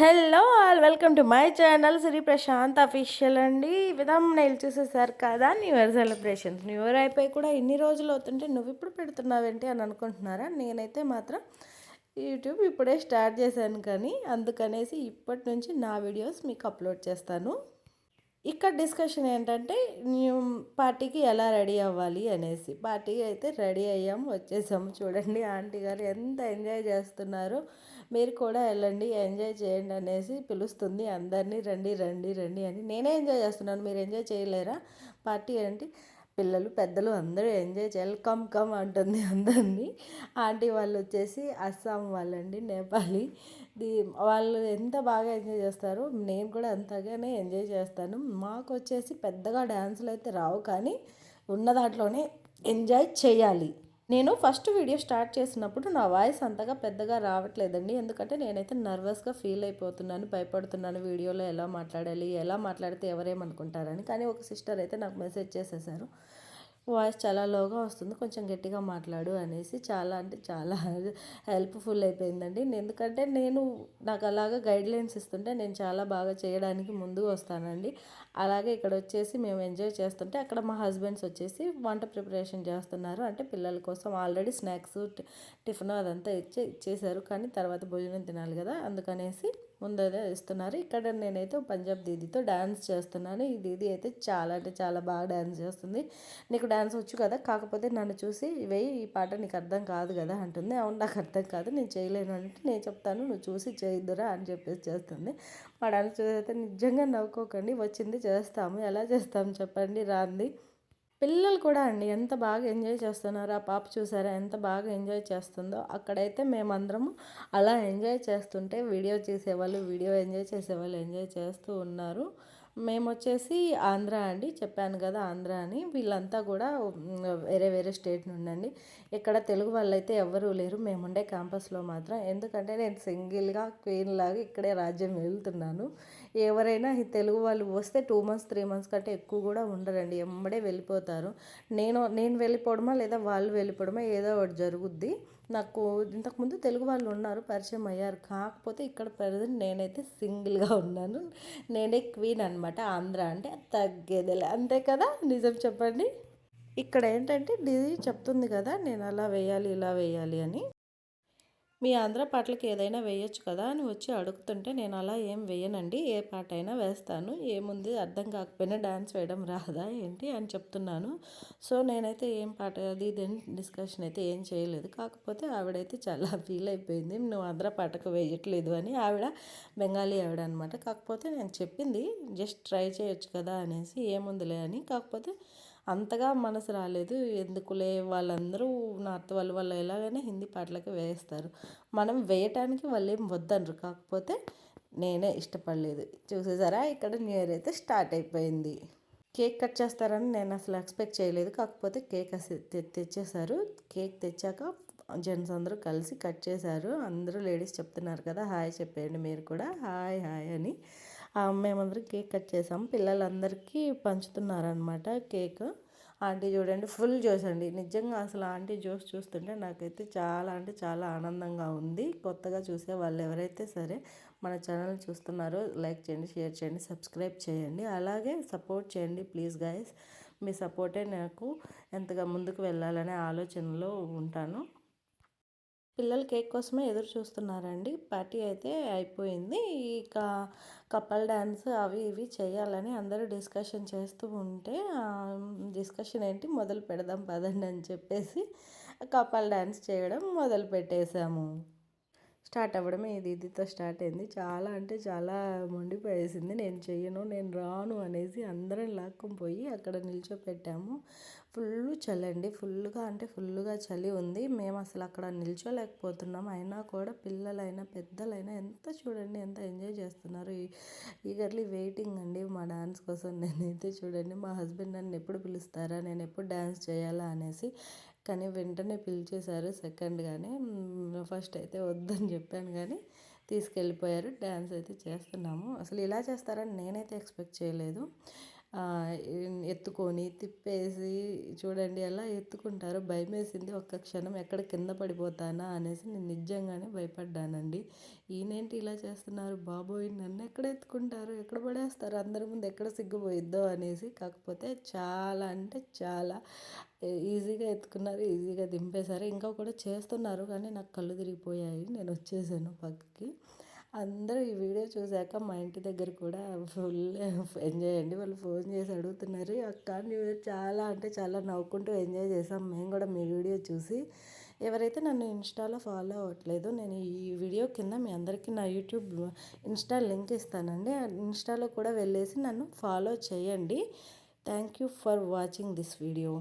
Hello all welcome to my channel Shri Prashant official అండి. ఈ విధంగా నేను చూసేసారు కదా new year celebrations new year అయిపోయి కూడా ఇన్ని రోజులు అవుతుంటే నువ్వు ఇప్పుడు పెడుతున్నావేంటి అని అనుకుంటున్నారా? నేనైతే మాత్రం యూట్యూబ్ ఇప్పుడే స్టార్ట్ చేశాను కానీ అందుకనేసి ఇప్పటి నుంచి నా వీడియోస్ మీకు అప్లోడ్ చేస్తాను. ఇక్కడ డిస్కషన్ ఏంటంటే న్యూ పార్టీకి ఎలా రెడీ అవ్వాలి అనేసి. పార్టీ అయితే రెడీ అయ్యాము వచ్చేసాము చూడండి ఆంటీ గారు ఎంత ఎంజాయ్ చేస్తున్నారు. మీరు కూడా వెళ్ళండి ఎంజాయ్ చేయండి అనేసి పిలుస్తుంది. అందరినీ రండి రండి రండి అని నేనే ఎంజాయ్ చేస్తున్నాను. మీరు ఎంజాయ్ చేయలేరా? పార్టీ అంటే పిల్లలు పెద్దలు అందరూ ఎంజాయ్ చేయాలి. కమ్ కమ్ అంటుంది అందరినీ. ఆంటీ వాళ్ళు వచ్చేసి అస్సాం వాళ్ళండి నేపాలి. దీ వాళ్ళు ఎంత బాగా ఎంజాయ్ చేస్తారో నేను కూడా అంతగానే ఎంజాయ్ చేస్తాను. మాకు వచ్చేసి పెద్దగా డ్యాన్సులు అయితే రావు కానీ ఉన్న దాంట్లోనే ఎంజాయ్ చేయాలి. నేను ఫస్ట్ వీడియో స్టార్ట్ చేసినప్పుడు నా వాయిస్ అంతగా పెద్దగా రావట్లేదండి. ఎందుకంటే నేనైతే నర్వస్గా ఫీల్ అయిపోతున్నాను భయపడుతున్నాను వీడియోలో ఎలా మాట్లాడాలి ఎలా మాట్లాడితే ఎవరేమనుకుంటారని. కానీ ఒక సిస్టర్ అయితే నాకు మెసేజ్ చేసేసారు. వాయిస్ చాలా లోగా వస్తుంది. కొంచెం గట్టిగా మాట్లాడు అనేసి చాలా అంటే చాలా హెల్ప్ఫుల్ అయిపోయిందండి. ఎందుకంటే నేను నాకు అలాగా గైడ్లైన్స్ ఇస్తుంటే నేను చాలా బాగా చేయడానికి ముందుకు వస్తానండి. అలాగే ఇక్కడ వచ్చేసి మేము ఎంజాయ్ చేస్తుంటే అక్కడ మా హస్బెండ్స్ వచ్చేసి వంట ప్రిపరేషన్ చేస్తున్నారు. అంటే పిల్లల కోసం ఆల్రెడీ స్నాక్స్ టిఫిన్ అదంతా ఇచ్చే ఇచ్చేసారు. కానీ తర్వాత భోజనం తినాలి కదా అందుకనేసి ముందరే ఇస్తున్నారు. ఇక్కడ నేనైతే పంజాబ్ దీదీతో డ్యాన్స్ చేస్తున్నాను. ఈ దీదీ అయితే చాలా అంటే చాలా బాగా డ్యాన్స్ చేస్తుంది. నీకు డ్యాన్స్ వచ్చు కదా కాకపోతే నన్ను చూసి వెయ్యి ఈ పాట నీకు అర్థం కాదు కదా అంటుంది. అవును నాకు అర్థం కాదు నేను చేయలేను అంటే నేను చెప్తాను నువ్వు చూసి చేయొద్దురా అని చెప్పేసి చేస్తుంది. మా డ్యాన్స్ చూసి అయితే నిజంగా నవ్వుకోకండి వచ్చింది చేస్తాము. ఎలా చేస్తాము చెప్పండి రాంది. పిల్లలు కూడా అండి ఎంత బాగా ఎంజాయ్ చేస్తున్నారో ఆ పాప చూసారా ఎంత బాగా ఎంజాయ్ చేస్తుందో అక్కడైతే మేమందరము అలా ఎంజాయ్ చేస్తుంటే వీడియో చేసేవాళ్ళు వీడియో ఎంజాయ్ చేసేవాళ్ళు ఎంజాయ్ చేస్తూ ఉన్నారు. మేము వచ్చేసి ఆంధ్ర అండి చెప్పాను కదా ఆంధ్ర అని. వీళ్ళంతా కూడా వేరే వేరే స్టేట్ నుండి ఇక్కడ తెలుగు వాళ్ళైతే ఎవరూ లేరు మేముండే క్యాంపస్లో మాత్రం. ఎందుకంటే నేను సింగిల్గా క్వీన్ లాగా ఇక్కడే రాజ్యం వెళ్తున్నాను. ఎవరైనా ఈ తెలుగు వాళ్ళు వస్తే టూ మంత్స్ త్రీ మంత్స్ కంటే ఎక్కువ కూడా ఉండరండి. ఎంబడే వెళ్ళిపోతారు. నేను నేను వెళ్ళిపోవడమా లేదా వాళ్ళు వెళ్ళిపోవడమా ఏదో ఒకటి జరుగుద్ది. నాకు ఇంతకుముందు తెలుగు వాళ్ళు ఉన్నారు పరిచయం అయ్యారు. కాకపోతే ఇక్కడ ప్రజెంట్ నేనైతే సింగిల్గా ఉన్నాను. నేనే క్వీన్ అనమాట ఆంధ్ర అంటే తగ్గేదిలే. అంతే కదా? నిజం చెప్పండి. ఇక్కడ ఏంటంటే డిజీ చెప్తుంది కదా నేను అలా వేయాలి ఇలా వేయాలి అని. మీ ఆంధ్ర పాటలకు ఏదైనా వేయొచ్చు కదా అని వచ్చి అడుగుతుంటే నేను అలా ఏం వేయనండి. ఏ పాట అయినా వేస్తాను. ఏముంది? అర్థం కాకపోయినా డ్యాన్స్ వేయడం రాదా? ఏంటి? అని చెప్తున్నాను. సో నేనైతే ఏం పాట అది ఇది డిస్కషన్ అయితే ఏం చేయలేదు. కాకపోతే ఆవిడైతే చాలా ఫీల్ అయిపోయింది. నువ్వు ఆంధ్ర పాటకు వేయట్లేదు అని. ఆవిడ బెంగాలీ ఆవిడ అనమాట కాకపోతే నేను చెప్పింది జస్ట్ ట్రై చేయొచ్చు కదా అనేసి. ఏముందిలే అని. కాకపోతే అంతగా మనసు రాలేదు. ఎందుకులే? వాళ్ళందరూ నార్త్ వాళ్ళు వాళ్ళు ఎలాగైనా హిందీ పాటలకి వేస్తారు. మనం వేయటానికి వాళ్ళు ఏం వద్దనరు. కాకపోతే నేనే ఇష్టపడలేదు. చూసేసారా? ఇక్కడ న్యూ ఇయర్ అయితే స్టార్ట్ అయిపోయింది. కేక్ కట్ చేస్తారని నేను అసలు ఎక్స్పెక్ట్ చేయలేదు. కాకపోతే కేక్ తెచ్చేసారు కేక్ తెచ్చాక జెంట్స్ అందరూ కలిసి కట్ చేశారు. అందరూ లేడీస్ చెప్తున్నారు కదా హాయ్ చెప్పేయండి మీరు కూడా. హాయ్ హాయ్ అని. మేమందరం కేక్ కట్ చేసాం. పిల్లలందరికీ పంచుతున్నారనమాట కేక్. ఆంటీ చూడండి ఫుల్ జ్యూస్ అండి. నిజంగా అసలు ఆంటీ జ్యూస్ చూస్తుంటే నాకైతే చాలా అంటే చాలా ఆనందంగా ఉంది. కొత్తగా చూసే వాళ్ళు ఎవరైతే సరే మన ఛానల్ చూస్తున్నారో లైక్ చేయండి షేర్ చేయండి సబ్స్క్రైబ్ చేయండి. అలాగే సపోర్ట్ చేయండి ప్లీజ్ గాయస్. మీ సపోర్టే నాకు ఎంతగా ముందుకు వెళ్ళాలనే ఆలోచనలో ఉంటాను. పిల్లలు కేక్ కోసమే ఎదురు చూస్తున్నారండి. పార్టీ అయితే అయిపోయింది. ఇక కపల్ డ్యాన్స్ అవి ఇవి చేయాలని అందరూ డిస్కషన్ చేస్తూ ఉంటే డిస్కషన్ ఏంటి? మొదలు పెడదాం పదండి అని చెప్పేసి కపల్ డ్యాన్స్ చేయడం మొదలు పెట్టేశాము. స్టార్ట్ అవ్వడమే ఇది ఇదితో స్టార్ట్ అయింది. చాలా అంటే చాలా మొండిపోయేసింది. నేను చెయ్యను నేను రాను అనేసి అందరం లాక్కొని పోయి అక్కడ నిల్చోపెట్టాము. ఫుల్ చలి అండి. ఫుల్గా అంటే ఫుల్గా చలి ఉంది. మేము అసలు అక్కడ నిల్చోలేకపోతున్నాం. అయినా కూడా పిల్లలైనా పెద్దలైనా ఎంత చూడండి ఎంత ఎంజాయ్ చేస్తున్నారు. ఈగర్లీ వెయిటింగ్ అండి మా డాన్స్ కోసం. నేనైతే చూడండి మా హస్బెండ్ నన్ను ఎప్పుడు పిలుస్తారా నేను ఎప్పుడు డ్యాన్స్ చేయాలా అనేసి కానీ వెంటనే పిలిచేశారు సెకండ్గానే ఫస్ట్ అయితే వద్దని చెప్పాను కానీ తీసుకెళ్ళిపోయారు. డ్యాన్స్ అయితే చేస్తున్నాము. అసలు ఇలా చేస్తారని నేనైతే ఎక్స్పెక్ట్ చేయలేదు. ఎత్తుకొని తిప్పేసి చూడండి అలా ఎత్తుకుంటారు భయం వేసింది ఒక్క క్షణం ఎక్కడ కింద పడిపోతానా అనేసి నేను నిజంగానే భయపడ్డానండి. ఈయనేంటి ఇలా చేస్తున్నారు? బాబోయ్ నన్ను ఎక్కడ ఎత్తుకుంటారు? ఎక్కడ పడేస్తారు? అందరి ముందు ఎక్కడ సిగ్గుపోయిద్దో అనేసి కాకపోతే చాలా అంటే చాలా ఈజీగా ఎత్తుకున్నారు ఈజీగా దింపేశారు. ఇంకా కూడా చేస్తున్నారు కానీ నాకు కళ్ళు తిరిగిపోయాయి. నేను వచ్చేసాను పక్కకి. అందరూ ఈ వీడియో చూశాక మా ఇంటి దగ్గర కూడా ఫుల్ ఎంజాయ్ అండి. వాళ్ళు ఫోన్ చేసి అడుగుతున్నారు అక్క న్యూ ఇయర్ చాలా అంటే చాలా నవ్వుకుంటూ ఎంజాయ్ చేసాం. మేము కూడా మీ వీడియో చూసి ఎవరైతే నన్ను ఇన్స్టాలో ఫాలో అవ్వట్లేదు నేను ఈ వీడియో కింద మీ అందరికీ నా యూట్యూబ్ ఇన్స్టా లింక్ ఇస్తానండి. ఆ ఇన్స్టాలో కూడా వెళ్ళేసి నన్ను ఫాలో చేయండి. Thank you for watching this video.